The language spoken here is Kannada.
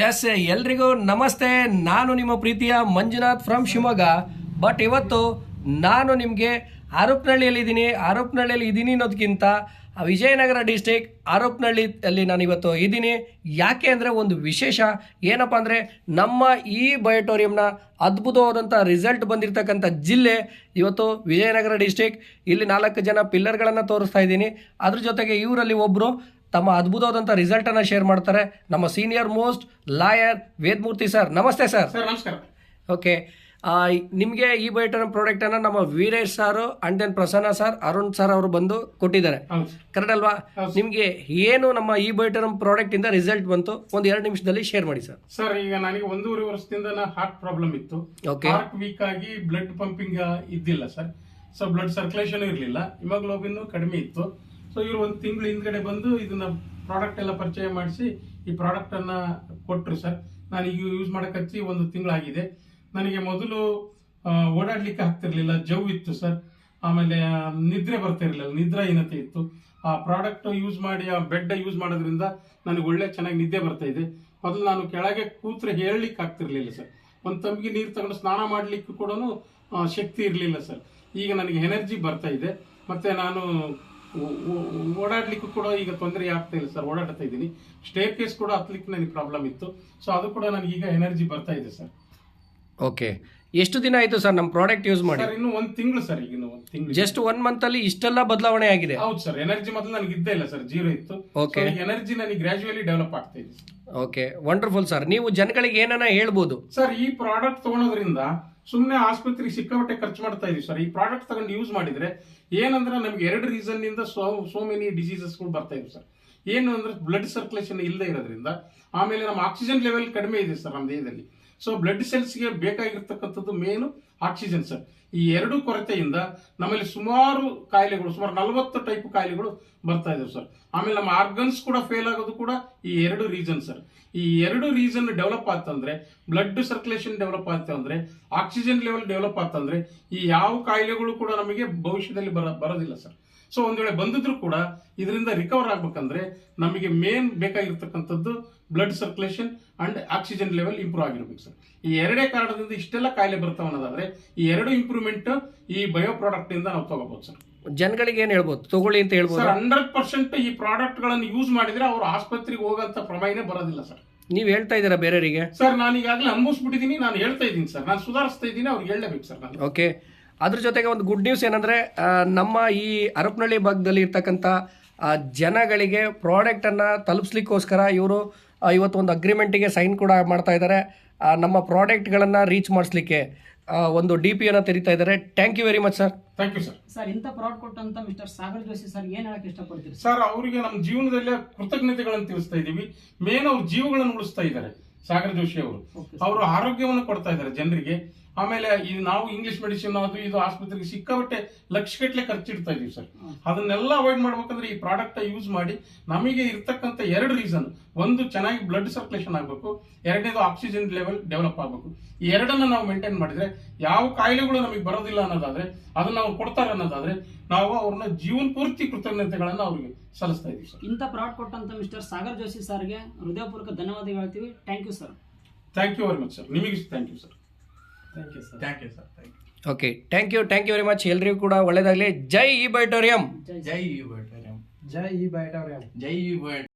ಎಸ್ ಎಲ್ರಿಗೂ ನಮಸ್ತೆ. ನಾನು ನಿಮ್ಮ ಪ್ರೀತಿಯ ಮಂಜುನಾಥ್ ಫ್ರಮ್ ಶಿವಮೊಗ್ಗ. ಬಟ್ ಇವತ್ತು ನಾನು ನಿಮಗೆ ಆರೋಪನಹಳ್ಳಿಯಲ್ಲಿ ಇದ್ದೀನಿ ಆರೋಪನಹಳ್ಳಿಯಲ್ಲಿ ಇದ್ದೀನಿ ಅನ್ನೋದಕ್ಕಿಂತ ವಿಜಯನಗರ ಡಿಸ್ಟಿಕ್ ಆರೋಪನಹಳ್ಳಿ ಅಲ್ಲಿ ನಾನು ಇವತ್ತು ಇದ್ದೀನಿ ಯಾಕೆ ಅಂದರೆ ಒಂದು ವಿಶೇಷ. ಏನಪ್ಪ ಅಂದರೆ ನಮ್ಮ ಈ ಬಯೋಟೋರಿಯಂನ ಅದ್ಭುತವಾದಂಥ ರಿಸಲ್ಟ್ ಬಂದಿರತಕ್ಕಂಥ ಜಿಲ್ಲೆ ಇವತ್ತು ವಿಜಯನಗರ ಡಿಸ್ಟಿಕ್ ಇಲ್ಲಿ ನಾಲ್ಕು ಜನ ಪಿಲ್ಲರ್ಗಳನ್ನು ತೋರಿಸ್ತಾ ಇದ್ದೀನಿ ಅದ್ರ ಜೊತೆಗೆ ಇವರಲ್ಲಿ ಒಬ್ಬರು ತಮ್ಮ ಅದ್ಭುತವಾದಂಥ ರಿಸಲ್ಟನ್ನು ಶೇರ್ ಮಾಡ್ತಾರೆ. ನಮ್ಮ senior most lawyer Vedamurthy sir ನಮಸ್ತೆ ಸರ್ ಸರ್ ನಮಸ್ಕಾರ. ಓಕೆ ನಿಮಗೆ ಈ ಬಯೋಟನ್ ಪ್ರಾಡಕ್ಟನ್ನು ನಮ್ಮ Veeresh sir and then Prasanna sir Arun sir ಅವರು ಬಂದು ಕೊಟ್ಟಿದ್ದಾರೆ. ಕರೆಕ್ಟ್ ಅಲ್ವಾ. ನಿಮಗೆ ಏನು ನಮ್ಮ ಈ ಬಯೋಟನ್ ಪ್ರಾಡಕ್ಟ್ ಇಂದ ರಿಸಲ್ಟ್ ಬಂತು? ಒಂದು ಎರಡು ನಿಮಿಷದಲ್ಲಿ ಶೇರ್ ಮಾಡಿ ಸರ್ ಸರ್ ಈಗ ನನಗೆ ಒಂದೂವರೆ ವರ್ಷದಿಂದ ಹಾರ್ಟ್ ಪ್ರಾಬ್ಲಮ್ ಇತ್ತು. ಓಕೆ ಹಾರ್ಟ್ ವೀಕ್ ಆಗಿ ಬ್ಲಡ್ ಪಂಪಿಂಗ್ ಇದ್ದಿಲ್ಲ ಸರ್ ಸೊ ಬ್ಲಡ್ ಸರ್ಕ್ಯುಲೇಷನ್ ಇರಲಿಲ್ಲ. ಹಿಮೋಗ್ಲೋಬಿನ್ ಕಡಿಮೆ ಇತ್ತು. ಸೊ ಇವರು ಒಂದು ತಿಂಗಳು ಹಿಂದ್ಗಡೆ ಬಂದು ಇದನ್ನ ಪ್ರಾಡಕ್ಟ್ ಎಲ್ಲ ಪರಿಚಯ ಮಾಡಿಸಿ ಈ ಪ್ರಾಡಕ್ಟ್ ಅನ್ನ ಕೊಟ್ಟರು ಸರ್. ನಾನು ಈಗ ಯೂಸ್ ಹಚ್ಚಿ ಒಂದು ತಿಂಗಳಾಗಿದೆ. ನನಗೆ ಮೊದಲು ಓಡಾಡ್ಲಿಕ್ಕೆ ಆಗ್ತಿರ್ಲಿಲ್ಲ. ಜವ್ ಇತ್ತು ಸರ್. ಆಮೇಲೆ ನಿದ್ರೆ ಬರ್ತಾ ಇರಲಿಲ್ಲ. ನಿದ್ರಾಹೀನತೆ ಇತ್ತು. ಆ ಪ್ರಾಡಕ್ಟ್ ಯೂಸ್ ಮಾಡಿ, ಆ ಬೆಡ್ ಯೂಸ್ ಮಾಡೋದ್ರಿಂದ ನನಗೆ ಒಳ್ಳೆ ಚೆನ್ನಾಗಿ ನಿದ್ದೆ ಬರ್ತಾ ಇದೆ. ಮೊದಲು ನಾನು ಕೆಳಗೆ ಕೂತ್ರೆ ಹೇಳಲಿಕ್ಕೆ ಆಗ್ತಿರ್ಲಿಲ್ಲ ಸರ್. ಒಂದು ತಂಬಿಗೆ ನೀರು ತಗೊಂಡು ಸ್ನಾನ ಮಾಡಲಿಕ್ಕೂ ಕೂಡ ಶಕ್ತಿ ಇರಲಿಲ್ಲ ಸರ್. ಈಗ ನನಗೆ ಎನರ್ಜಿ ಬರ್ತಾ ಇದೆ. ಮತ್ತೆ ನಾನು ಓಡಾಡ್ಲಿಕ್ಕೂ ಕೂಡ ಈಗ ತೊಂದರೆ ಆಗ್ತಾ ಇಲ್ಲ ಸರ್ ಓಡಾಡ್ತಾ ಇದ್ದೀನಿ. ಸ್ಟೇರ್ ಕೇಸ್ ಕೂಡ ಹತ್ಲಿಕ್ಕೆ ನನಗೆ ಪ್ರಾಬ್ಲಮ್ ಇತ್ತು. ಸೊ ಅದು ಕೂಡ ನನಗೆ ಈಗ ಎನರ್ಜಿ ಬರ್ತಾ ಇದೆ ಸರ್. ಓಕೆ ಎಷ್ಟು ದಿನ ಆಯಿತು ಸರ್ ನಮ್ಮ ಪ್ರಾಡಕ್ಟ್ ಯೂಸ್ ಮಾಡಿ? ಸರ್ ಇನ್ನು ಒಂದು ತಿಂಗಳು ಸರ್ ಈಗ ಒಂದು ತಿಂಗಳು ಜಸ್ಟ್ ಒನ್ ಅಲ್ಲಿ ಇಷ್ಟೆಲ್ಲ ಬದಲಾವಣೆ ಆಗಿದೆ. ಹೌದು ಸರ್ ಎನರ್ಜಿ ಮೊದಲು ನನಗೆ ಇದ್ದೇ ಇಲ್ಲ ಸರ್ ಜೀರೋ ಇತ್ತು. ಓಕೆ ಎನರ್ಜಿ ನನಗೆ ಗ್ರಾಜುಯಲಿ ಡೆವಲಪ್ ಆಗ್ತಾ ಇದೆ ಓಕೆ ವಂಡರ್ಫುಲ್ ಸರ್ ನೀವು ಜನಗಳಿಗೆ ಏನನ್ನ ಹೇಳ್ಬೋದು? ಸರ್ ಈ ಪ್ರಾಡಕ್ಟ್ ತಗೊಳೋದ್ರಿಂದ ಸುಮ್ಮನೆ ಆಸ್ಪತ್ರೆಗೆ ಸಿಕ್ಕಾಪಟ್ಟೆ ಖರ್ಚು ಮಾಡ್ತಾ ಇದೀವಿ ಸರ್. ಈ ಪ್ರಾಡಕ್ಟ್ ತಗೊಂಡು ಯೂಸ್ ಮಾಡಿದ್ರೆ ಏನಂದ್ರೆ ನಮ್ಗೆ ಎರಡು ರೀಸನ್ನಿಂದ ಸೋ ಸೋ ಮೆನಿ ಡಿಸೀಸಸ್ಗಳು ಬರ್ತಾ ಇದೆ ಸರ್. ಏನು ಅಂದ್ರೆ ಬ್ಲಡ್ ಸರ್ಕ್ಯುಲೇಷನ್ ಇಲ್ಲದೆ ಇರೋದ್ರಿಂದ ಆಮೇಲೆ ನಮ್ಮ ಆಕ್ಸಿಜನ್ ಲೆವೆಲ್ ಕಡಿಮೆ ಇದೆ ಸರ್ ನಮ್ಮ ದೇಹದಲ್ಲಿ. ಸೊ ಬ್ಲಡ್ ಸೆಲ್ಸ್ಗೆ ಬೇಕಾಗಿರ್ತಕ್ಕಂಥದ್ದು ಮೇನು ಆಕ್ಸಿಜನ್ ಸರ್ ಈ ಎರಡು ಕೊರತೆಯಿಂದ ನಮ್ಮಲ್ಲಿ ಸುಮಾರು ಕಾಯಿಲೆಗಳು, ಸುಮಾರು ನಲವತ್ತು ಟೈಪ್ ಕಾಯಿಲೆಗಳು ಬರ್ತಾ ಇದಾವೆ ಸರ್ ಆಮೇಲೆ ನಮ್ಮ ಆರ್ಗನ್ಸ್ ಕೂಡ ಫೇಲ್ ಆಗೋದು ಕೂಡ ಈ ಎರಡು ರೀಸನ್ ಸರ್ ಈ ಎರಡು ರೀಸನ್ ಡೆವಲಪ್ ಆಗ್ತಂದ್ರೆ ಬ್ಲಡ್ ಸರ್ಕ್ಯುಲೇಷನ್ ಡೆವಲಪ್ ಆಗ್ತಂದ್ರೆ ಆಕ್ಸಿಜನ್ ಲೆವೆಲ್ ಡೆವಲಪ್ ಆಗ್ತಂದ್ರೆ ಈ ಯಾವ ಕಾಯಿಲೆಗಳು ಕೂಡ ನಮಗೆ ಭವಿಷ್ಯದಲ್ಲಿ ಬರ, ಬರೋದಿಲ್ಲ ಸರ್ ಸೊ ಒಂದ್ ವೇಳೆ ಬಂದಿದ್ರು ಕೂಡ ಇದರಿಂದ ರಿಕವರ್ ಆಗ್ಬೇಕಂದ್ರೆ ನಮಗೆ main ಬೇಕಾಗಿರ್ತಕ್ಕಂಥದ್ದು blood circulation and oxygen level improve ಆಗಿರ್ಬೇಕು ಸರ್ ಈ ಎರಡೇ ಕಾರಣದಿಂದ ಇಷ್ಟೆಲ್ಲ ಕಾಯಿಲೆ ಬರ್ತಾವ ಅನ್ನೋದಾದ್ರೆ ಈ ಎರಡು ಇಂಪ್ರೂವ್ಮೆಂಟ್ ಈ ಬಯೋ ಪ್ರಾಡಕ್ಟ್ ಇಂದ ನಾವು ತಗೋಬಹುದು ಸರ್ ಜನಗಳಿಗೆ ಏನ್ ಹೇಳ್ಬೋದು? ತಗೊಳ್ಳಿ ಅಂತ ಹೇಳ್ಬೋದು? ಹಂಡ್ರೆಡ್ ಪರ್ಸೆಂಟ್ ಈ ಪ್ರಾಡಕ್ಟ್ಗಳನ್ನು ಯೂಸ್ ಮಾಡಿದ್ರೆ ಅವ್ರು ಆಸ್ಪತ್ರೆಗೆ ಹೋಗಂತ ಪ್ರಮಾಣನೇ ಬರೋದಿಲ್ಲ ಸರ್ ನೀವು ಹೇಳ್ತಾ ಇದ್ದೀರಾ ಬೇರೆಯವರಿಗೆ? ಸರ್ ನಾನು ಈಗಾಗಲೇ ಅನುಭವಿಸ್ಬಿಟ್ಟಿದ್ದೀನಿ ನಾನು ಹೇಳ್ತಾ ಇದ್ದೀನಿ ಸರ್ ನಾನು ಸುಧಾರಿಸ್ತಾ ಇದ್ದೀನಿ ಅವ್ರಿಗೆ ಹೇಳಲೇಬೇಕು ಸರ್ ನಾನು ಓಕೆ ಅದ್ರ ಜೊತೆಗೆ ಒಂದು ಗುಡ್ ನ್ಯೂಸ್ ಏನಂದ್ರೆ ನಮ್ಮ ಈ ಅರಪ್ನಳ್ಳಿ ಭಾಗದಲ್ಲಿ ಇರ್ತಕ್ಕಂಥ ಜನಗಳಿಗೆ ಜನಗಳಿಗೆ ಪ್ರಾಡಕ್ಟನ್ನು ತಲುಪಿಸ್ಲಿಕ್ಕೋಸ್ಕರ ಇವರು ಇವತ್ತು ಒಂದು ಅಗ್ರಿಮೆಂಟಿಗೆ ಸೈನ್ ಕೂಡ ಮಾಡ್ತಾ ಇದ್ದಾರೆ ನಮ್ಮ ಪ್ರಾಡಕ್ಟ್ಗಳನ್ನು ರೀಚ್ ಮಾಡಿಸ್ಲಿಕ್ಕೆ ಒಂದು ಡಿ ಪಿ ಅನ್ನು ತೆರಿತಾ ಇದ್ದಾರೆ thank you very much sir thank you sir sir ಇಂಥ ಪ್ರಾಡಕ್ಟ್ ಕೊಟ್ಟಂತ ಮಿಸ್ಟರ್ ಸಾಗರ್ ಜೋಶಿ ಸರ್ ಏನ್ ಹೇಳಕ್ ಇಷ್ಟಪಡ್ತೀರಿ? ಸರ್ ಸರ್ ಅವರಿಗೆ ನಮ್ಮ ಜೀವನದಲ್ಲೇ ಕೃತಜ್ಞತೆಗಳನ್ನು ತಿಳಿಸ್ತಾ ಇದ್ದೀವಿ ಮೇನ್ ಅವ್ರ ಜೀವಗಳನ್ನು ಉಳಿಸ್ತಾ ಇದ್ದಾರೆ ಸಾಗರ್ ಜೋಶಿ ಅವರು. ಅವರು ಆರೋಗ್ಯವನ್ನು ಕೊಡ್ತಾ ಇದ್ದಾರೆ ಜನರಿಗೆ. ಆಮೇಲೆ ಈ ನಾವು ಇಂಗ್ಲಿಷ್ ಮೆಡಿಸಿನ್ ಅದು ಇದು ಆಸ್ಪತ್ರೆಗೆ ಸಿಕ್ಕಾಬಟ್ಟೆ ಲಕ್ಷಗಟ್ಟಲೆ ಖರ್ಚಿಡ್ತಾ ಇದೀವಿ ಸರ್. ಅದನ್ನೆಲ್ಲ ಅವಾಯ್ಡ್ ಮಾಡ್ಬೇಕಂದ್ರೆ ಈ ಪ್ರಾಡಕ್ಟ್ ಯೂಸ್ ಮಾಡಿ ನಮಗೆ ಇರ್ತಕ್ಕಂಥ ಎರಡು ರೀಸನ್ ಒಂದು ಚೆನ್ನಾಗಿ ಬ್ಲಡ್ ಸರ್ಕ್ಯುಲೇಷನ್ ಆಗಬೇಕು. ಎರಡನೇದು ಆಕ್ಸಿಜನ್ ಲೆವೆಲ್ ಡೆವಲಪ್ ಆಗಬೇಕು. ಈ ಎರಡನ್ನ ನಾವು ಮೇಂಟೈನ್ ಮಾಡಿದ್ರೆ ಯಾವ ಕಾಯಿಲೆಗಳು ನಮಗೆ ಬರೋದಿಲ್ಲ ಅನ್ನೋದಾದ್ರೆ ಅದನ್ನ ನಾವು ಕೊಡ್ತಾರೆ ಅನ್ನೋದಾದ್ರೆ ನಾವು ಅವ್ರನ್ನ ಜೀವನ ಪೂರ್ತಿ ಕೃತಜ್ಞತೆಗಳನ್ನ ಅವ್ರಿಗೆ ಸಲ್ಲಿಸ್ತಾ ಇದೀವಿ ಸರ್. ಇಂಥ ಪ್ರಾಡಕ್ಟ್ ಕೊಟ್ಟಂತ ಮಿಸ್ಟರ್ ಸಾಗರ್ ಜೋಶಿ ಸರ್ಗೆ ಹೃದಯಪೂರ್ವಕ ಧನ್ಯವಾದ ಹೇಳ್ತೀವಿ. Thank you sir thank you very much sir ನಿಮಗೆ thank you sir thank you sir thank you sir thank you okay thank you thank you very much ಎಲ್ರಿಗೂ ಕೂಡ ಒಳ್ಳೇದಾಗಲಿ. ಜೈ ಈ ಬೈಟೋರಿಯಂ. ಜೈ ಈ ಬೈಟೋರಿಯಂ. ಜೈ ಈ ಬೈಟೋರಿಯಂ ಜೈ ಈ ಬೈಟ್